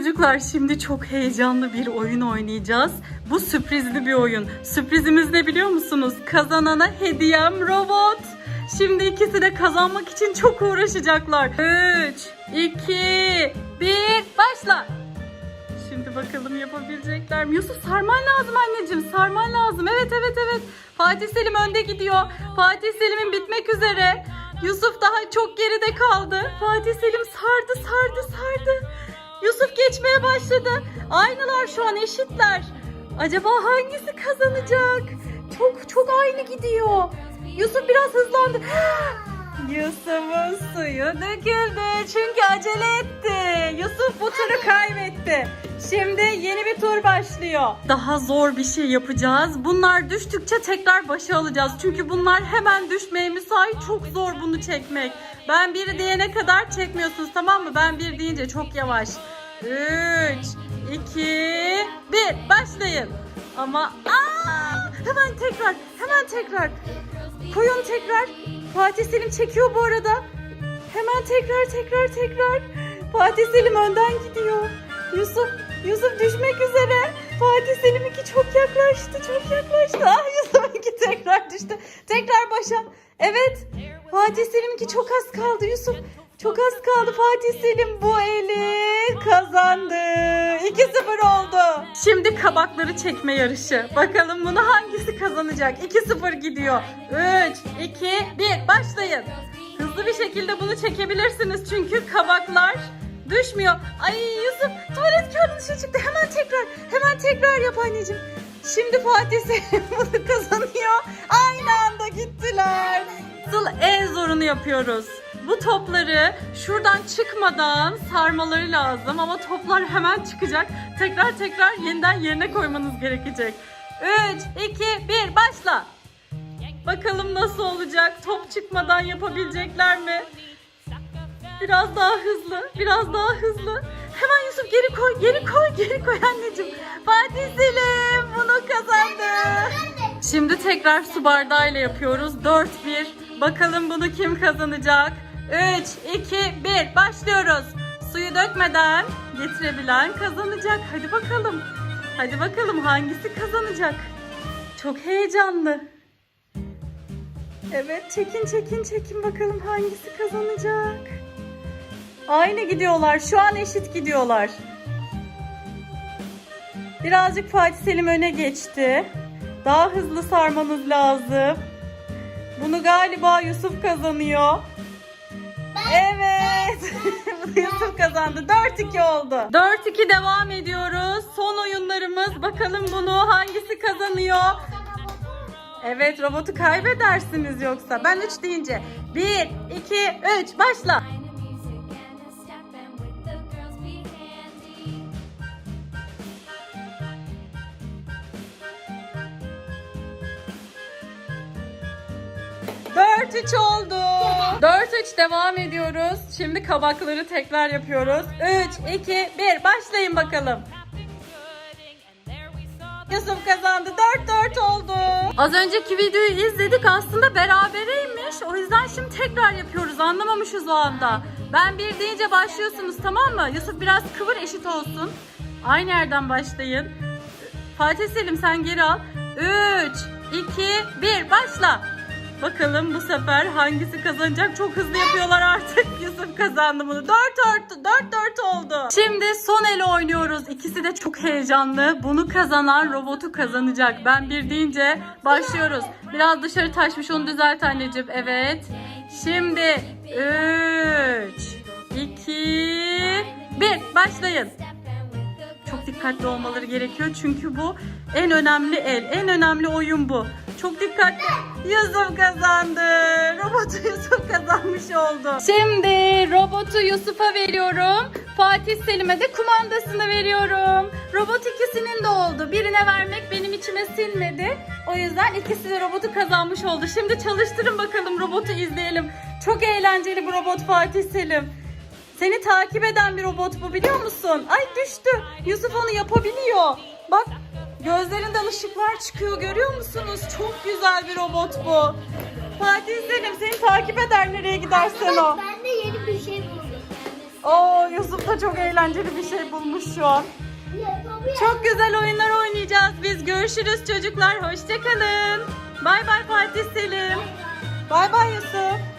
Çocuklar şimdi çok heyecanlı bir oyun oynayacağız. Bu sürprizli bir oyun. Sürprizimiz ne biliyor musunuz? Kazanana hediyem robot. Şimdi ikisi de kazanmak için çok uğraşacaklar. 3, 2, 1, başla. Şimdi bakalım yapabilecekler mi? Yusuf sarman lazım anneciğim. Sarman lazım. Evet evet evet. Fatih Selim önde gidiyor. Fatih Selim'in bitmek üzere. Yusuf daha çok geride kaldı. Fatih Selim sardı sardı sardı. Geçmeye başladı. Aynılar şu an eşitler. Acaba hangisi kazanacak? Çok çok aynı gidiyor. Yusuf biraz hızlandı. Yusuf'un suyu döküldü çünkü acele etti. Yusuf bu turu kaybetti. Şimdi yeni bir tur başlıyor. Daha zor bir şey yapacağız. Bunlar düştükçe tekrar başa alacağız. Çünkü bunlar hemen düşmeye müsait. Çok zor bunu çekmek. Ben bir diyene kadar çekmiyorsunuz tamam mı? Ben bir deyince çok yavaş. 3, 2, 1 başlayın. Ama aa, hemen tekrar, hemen tekrar. Koyun tekrar. Fatih Selim çekiyor bu arada. Hemen tekrar tekrar tekrar. Fatih Selim önden gidiyor. Yusuf, Yusuf düşmek üzere. Fatih Selim'inki çok yaklaştı, çok yaklaştı. Ah Yusuf'unki tekrar düştü. Tekrar başa. Evet. Fatih Selim'inki çok az kaldı Yusuf. Çok az kaldı Fatih Selim bu eli kazandı. 2-0 oldu. Şimdi kabakları çekme yarışı. Bakalım bunu hangisi kazanacak? 2-0 gidiyor. 3, 2, 1 başlayın. Hızlı bir şekilde bunu çekebilirsiniz çünkü kabaklar düşmüyor. Ay Yusuf tuvalet kağıdı dışarı çıktı. Hemen tekrar, hemen tekrar yap anneciğim. Şimdi Fatih Selim bunu kazanıyor. Aynı anda gittiler. Asıl en zorunu yapıyoruz. Bu topları şuradan çıkmadan sarmaları lazım ama toplar hemen çıkacak. Tekrar tekrar yeniden yerine koymanız gerekecek. 3, 2, 1 başla. Bakalım nasıl olacak? Top çıkmadan yapabilecekler mi? Biraz daha hızlı, biraz daha hızlı. Hemen Yusuf geri koy, geri koy, geri koy anneciğim. Fatih Selim bunu kazandı. Şimdi tekrar su bardağıyla yapıyoruz. 4-1. Bakalım bunu kim kazanacak? 3, 2, 1 başlıyoruz. Suyu dökmeden getirebilen kazanacak. Hadi bakalım. Hadi bakalım hangisi kazanacak? Çok heyecanlı. Evet çekin çekin çekin bakalım hangisi kazanacak. Aynı gidiyorlar. Şu an eşit gidiyorlar. Birazcık Fatih Selim öne geçti. Daha hızlı sarmanız lazım. Bunu galiba Yusuf kazanıyor. Evet. Yusuf kazandı. 4-2 oldu. 4-2 devam ediyoruz. Son oyunlarımız. Bakalım bunu hangisi kazanıyor? Evet robotu kaybedersiniz yoksa. Ben 3 deyince. 1, 2, 3 başla. Dört üç oldu. 4-3 devam ediyoruz. Şimdi kabakları tekrar yapıyoruz. 3, 2, 1 başlayın bakalım. Yusuf kazandı. 4-4 oldu. Az önceki videoyu izledik aslında berabereymiş. O yüzden şimdi tekrar yapıyoruz. Anlamamışız o anda. Ben bir deyince başlıyorsunuz tamam mı? Yusuf biraz kıvır eşit olsun. Aynı yerden başlayın. Fatih Selim sen geri al. 3, 2, 1 başla. Bakalım bu sefer hangisi kazanacak? Çok hızlı yapıyorlar artık. Yusuf kazandı bunu. 4 4 4 4 oldu. Şimdi son ele oynuyoruz. İkisi de çok heyecanlı. Bunu kazanan robotu kazanacak. Ben bir deyince başlıyoruz. Biraz dışarı taşmış onu düzelt anneciğim. Evet. Şimdi 3 2 1 başlayın. Çok dikkatli olmaları gerekiyor çünkü bu en önemli el, en önemli oyun bu. Çok dikkatli. Yusuf kazandı. Robotu Yusuf kazanmış oldu. Şimdi robotu Yusuf'a veriyorum. Fatih Selim'e de kumandasını veriyorum. Robot ikisinin de oldu. Birine vermek benim içime sinmedi. O yüzden ikisi de robotu kazanmış oldu. Şimdi çalıştırın bakalım robotu izleyelim. Çok eğlenceli bu robot Fatih Selim. Seni takip eden bir robot bu biliyor musun? Ay düştü. Yusuf onu yapabiliyor. Bak gözlerinden ışıklar çıkıyor görüyor musunuz? Çok güzel bir robot bu. Fatih Selim seni takip eder nereye gidersen o. Ben de yeni bir şey buldum. Oo Yusuf da çok eğlenceli bir şey bulmuş şu an. Çok güzel oyunlar oynayacağız biz. Görüşürüz çocuklar. Hoşçakalın. Bay bay Fatih Selim. Bay bay Yusuf.